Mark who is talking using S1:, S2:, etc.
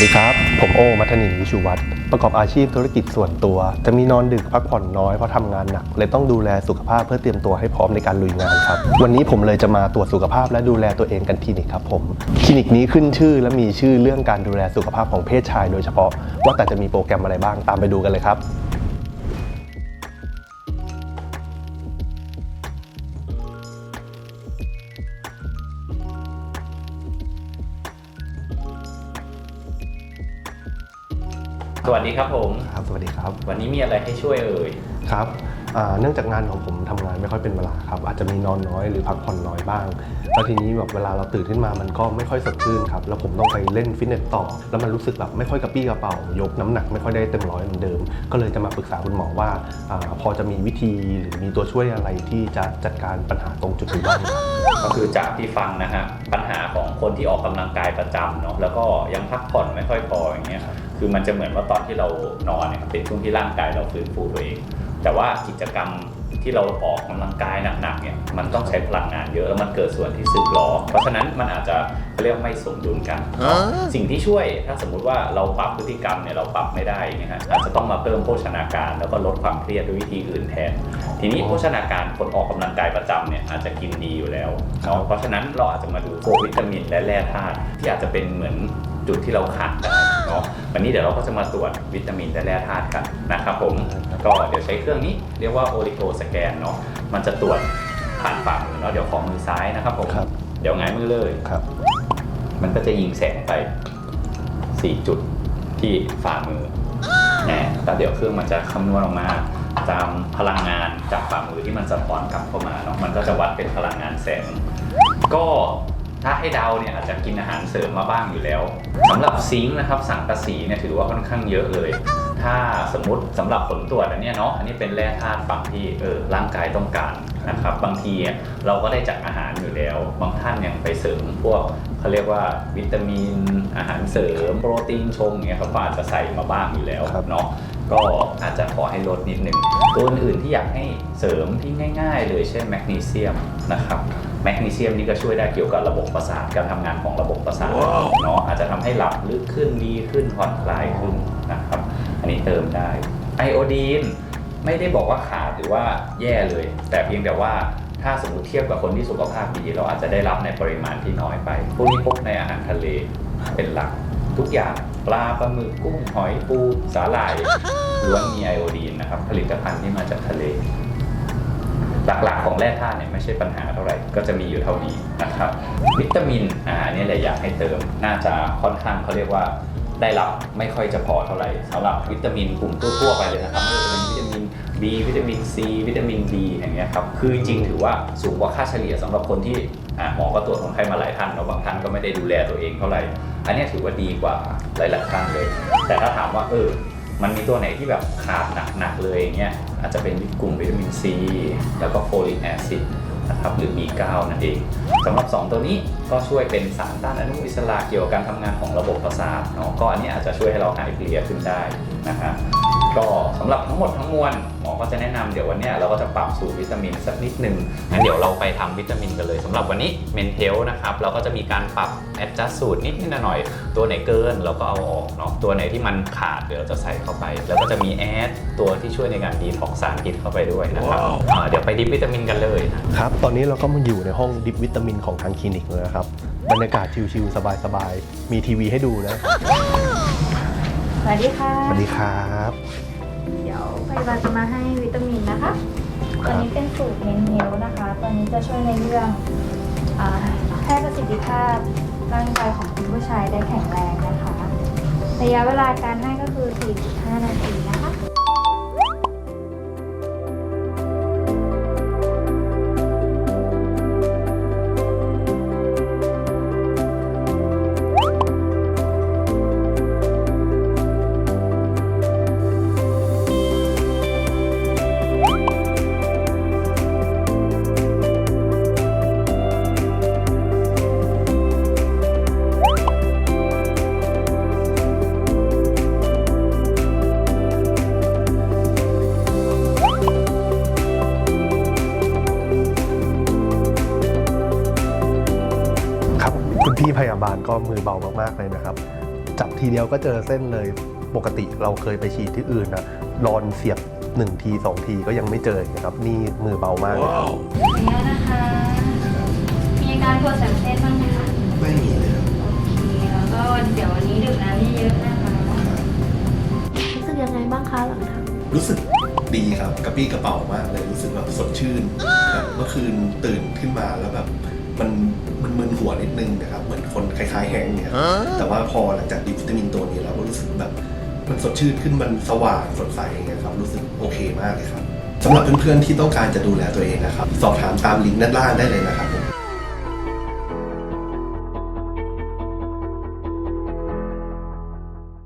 S1: สดีครับ ผมโอมัทนินวิชูวัตรประกอบอาชีพธุรกิจส่วนตัว จะมีนอนดึกพักผ่อนน้อยเพราะทำงานหนักเลยต้องดูแลสุขภาพเพื่อเตรียมตัวให้พร้อมในการลุยงานครับ วันนี้ผมเลยจะมาตรวจสุขภาพและดูแลตัวเองกันคลินิกครับผมคลินิกนี้ขึ้นชื่อและมีชื่อเรื่องการดูแลสุขภาพของเพศชาย โดยเฉพาะว่าแต่จะมีโปรแกรมอะไรบ้างตามไปดูกันเลยครับ
S2: สวัสดีครับผม
S1: ครับสวัสดีครับ
S2: วันนี้มีอะไรให้ช่วยเอ่ย
S1: ครับอ่าเนื่องจากงานของผมทำงานไม่ค่อยเป็นเวลาครับ อาจจะมีนอนน้อยหรือพักผ่อนน้อยบ้างแล้วทีนี้แบบเวลาเราตื่นขึ้นมามันก็ไม่ค่อยสดชื่นครับ แล้วผมต้องไปเล่นฟิตเนสต่อ แล้วมันรู้สึกแบบไม่ค่อยกระปี้กระเป๋ายกน้ำหนักไม่ค่อยได้เต็มร้อยเหมือนเดิม ก็เลยจะมาปรึกษาคุณหมอว่าอาพอจะมีวิธีหรือมีตัวช่วยอะไรที่จะจัดการปัญหาตรงจุดนี้บ้างครับ
S2: ก็คือจากที่ฟังนะฮะปัญหาของ คนที่ออกกำลังกายประจำเนาะแล้วก็ยังพักผ่อนไม่ค่อยพออย่างเงี้ยคือมันจะเหมือนว่าตอนที่เรานอนเนี่ยเป็นช่วงที่ร่างกายเราฟื้นฟูตัวเอง แต่ว่ากิจกรรม ที่เราออกกำลังกายหนักๆเนี่ยมันต้องใช้พลังงานเยอะแล้วมันเกิดส่วนที่สึกหรอ เพราะฉะนั้นมันอาจจะเขาเรียกว่าไม่สมดุลกันเนาะสิ่งที่ช่วยถ้าสมมุติว่าเราปรับพฤติกรรมเนี่ยเราปรับไม่ได้อย่างเงี้ยฮะอาจจะต้องมาเพิ่มโภชนาการแล้วก็ลดความเครียดด้วยวิธีอื่นแทน ทีนี้โภชนาการคนออกกำลังกายประจำเนี่ยอาจจะกินดีอยู่แล้วเนาะเพราะฉะนั้นเราอาจจะมาดูพวกวิตามินและแร่ธาตุที่อาจจะเป็นเหมือนจุดที่เราขาดได้ เนาะวันนี้เดี๋ยวเราก็จะมาตรวจวิตามินและแร่ธาตุกันนะครับผมก็เดี๋ยวใช้เครื่องนี้เรียกว่าโอริโ s สแกนเนาะมันจะตรวจผ่านฝ่ามือเนาะเดี๋ยวของมือซ้ายนะครับผม
S1: ครับ
S2: เดี๋ยวหงายมือเลย
S1: ครับ
S2: มันก็จะยิงแสงไป 4 จุดที่ฝ่ามือแหมแล้วเดี๋ยวเครื่องมันจะคำนวณออกมาตามพลังงานจากฝ่ามือที่มันสะท้อนกลับเข้ามาเนาะมันก็จะวัดเป็นพลังงานแสง ก็ ถ้าให้เดาเนี่ยอาจจะกินอาหารเสริมมาบ้างอยู่แล้วสำหรับซิงค์นะครับสังกะสีเนี่ยถือว่าค่อนข้างเยอะเลย ถ้าสมมติสำหรับผลตรวจอันเนี้ยเนาะอันนี้เป็นแร่ธาตุฝั่งที่เออร่างกายต้องการนะครับบางทีอะเราก็ได้จากอาหารอยู่แล้ว บางท่านยังไปเสริมพวกเขาเรียกว่าวิตามิน อาหารเสริม โปรตีนชงเนี่ยเขาก็อาจจะใส่มาบ้างอยู่แล้ว
S1: ครับ
S2: เนาะก็อาจจะขอให้ลดนิดหนึ่งตัวอื่นๆที่อยากให้เสริมที่ง่าย ๆ เลยเช่นแมกนีเซียมนะครับ แมกนีเซียมนี่ก็ช่วยได้เกี่ยวกับระบบประสาทการทำงานของระบบประสาทเนาะอาจจะทำให้หลับลึกขึ้นดีขึ้นผ่อนคลายขึ้นนะครับ อันนี้เติมได้ไอโอดีนไม่ได้บอกว่าขาดหรือว่าแย่เลย แต่เพียงแต่ว่าถ้าสมมติเทียบกับคนที่สุขภาพดี เราอาจจะได้รับในปริมาณที่น้อยไปพวกนี้พบในอาหารทะเลเป็นหลัก ทุกอย่างปลาปลาหมึกกุ้งหอยปูสาหร่ายล้วนมีไอโอดีนนะครับผลิตภัณฑ์ที่มาจากทะเล หลักๆของแร่ธาตุเนี่ยไม่ใช่ปัญหาเท่าไหร่ก็จะมีอยู่เท่านี้นะครับวิตามินอ่าอันนี้แหละอยากให้เติม น่าจะค่อนข้างเขาเรียกว่าได้รับไม่ค่อยจะพอเท่าไหร่สำหรับวิตามินกลุ่มทั่วๆไปเลยนะครับไม่ว่าจะเป็นวิตามิน B วิตามิน C วิตามิน D อย่างเงี้ยครับคือจริงถือว่าสูงกว่าค่าเฉลี่ยสำหรับคนที่หมอก็ตรวจคนไข้มาหลายท่านแล้วบางท่านก็ไม่ได้ดูแลตัวเองเท่าไหร่ อันนี้ถือว่าดีกว่าหลายๆท่านเลย แต่ถ้าถามว่าเออมันมีตัวไหนที่แบบขาดหนักๆเลยอย่างเงี้ย อาจจะเป็นกลุ่มวิตามินซี แล้วก็โฟลิกแอซิดนะครับหรือ B9 นั่นเองสำหรับ 2 ตัวนี้ก็ช่วยเป็นสารต้านอนุมูลอิสระเกี่ยวกับการทำงานของระบบประสาทเนาะก็อันนี้อาจจะช่วยให้เราหายเพลียขึ้นได้นะฮะก็สำหรับทั้งหมดทั้งมวล ก็จะแนะนำเดี๋ยววันเนี้ยเราก็จะปรับสูตรวิตามินสักนิดหนึ่งงั้นเดี๋ยวเราไปทำวิตามินกันเลยสำหรับวันนี้เมนเทลนะครับเราก็จะมีการปรับแอดจัสสูตรนิดนิดหน่อยๆตัวไหนเกินเราก็เอาออกเนาะตัวไหนที่มันขาดเดี๋ยวเราจะใส่เข้าไป แล้วก็จะมีแอดตัวที่ช่วยในการดีท็อกสารพิษเข้าไปด้วยนะครับอ่าเดี๋ยวไปดิบวิตามินกันเลยนะ
S1: ครับตอนนี้เราก็มาอยู่ในห้องดิฟวิตามินของทางคลินิกเลยนะครับบรรยากาศชิลๆสบายๆมีทีวีให้ดูนะ
S3: สวัสดีค่ะ
S1: สวัสดีครับ
S3: เดี๋ยว พยาบาลจะมาให้วิตามินนะคะ
S1: ครั
S3: ตัว
S1: บ
S3: นี้เป็นสูตรเมนเฮลนะคะ ตัวนี้จะช่วยในเรื่องอาให้ประสิทธิภาพร่างกายของคุณผู้ชายได้แข็งแรงนะคะ ระยะเวลาการให้ก็คือ 4-5 นาทีนะคะ
S1: พี่พยาบาลก็มือเบามากๆเลยนะครับ
S4: จับทีเดียวก็เจอเส้นเลยปกติเราเคยไปฉีดที่อื่นนะรอนเสียบหนึ่งทีสองทีก็ยังไม่เจออย่างเงี้ยครับ นี่มือเบามากเลย
S3: ขออนุญาตนะคะ มีอาการปวดแสบเส้นบ้างไหมคะ
S1: ไม่มีเลยครับ
S3: โอเคแล้วก็เดี๋ยววันนี้ดื่มน้ำเยอะๆนะคะ
S5: รู้สึกยังไงบ้างคะหลังทำ
S1: รู้สึกดีครับกระปี้กระเป๋ามากเลยรู้สึกแบบสดชื่นแบบเมื่อคืนตื่นขึ้นมาแล้วแบบ มันมันมึนหัวนิดนึงนะครับเหมือนคนคล้ายๆแฮงก์เนี่ยแต่ว่าพอหลังจากดีวิตามินตัวนี้แล้วก็รู้สึกแบบมันสดชื่นขึ้นมันสว่างสดใสอย่างเงี้ยครับรู้สึกโอเคมากเลยครับสำหรับเพื่อนๆที่ต้องการจะดูแลตัวเองนะครับ สอบถามตามลิงก์ด้านล่างได้เลยนะครับผม